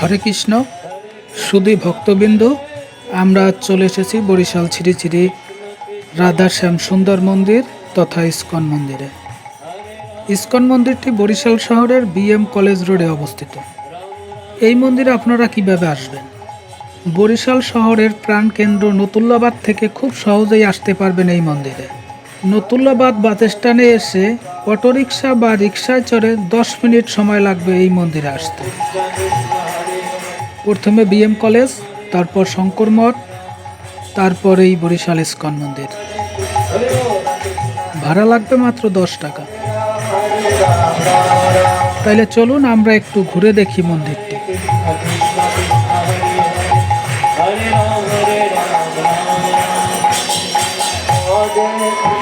হরে কৃষ্ণ সুদী ভক্তবৃন্দ, আমরা চলে এসেছি বরিশাল শ্রী শ্রী রাধাশ্যাম সুন্দর মন্দির তথা ইস্কন মন্দিরে। ইস্কন মন্দিরটি বরিশাল শহরের বিএম কলেজ রোডে অবস্থিত। এই মন্দিরে আপনারা কীভাবে আসবেন? বরিশাল শহরের প্রাণকেন্দ্র নতুল্লাবাদ থেকে খুব সহজেই আসতে পারবেন এই মন্দিরে। নতুল্লাবাদ বাস স্ট্যান্ডে এসে অটোরিকশা বা রিক্সায় চড়ে দশ মিনিট সময় লাগবে এই মন্দিরে আসতে প্রথমে বিএম কলেজ তারপর শঙ্কর মঠ তারপর এই বরিশাল ইস্কন মন্দির ভাড়া লাগবে মাত্র দশ টাকা তাইলে চলুন আমরা একটু ঘুরে দেখি মন্দিরটি Hare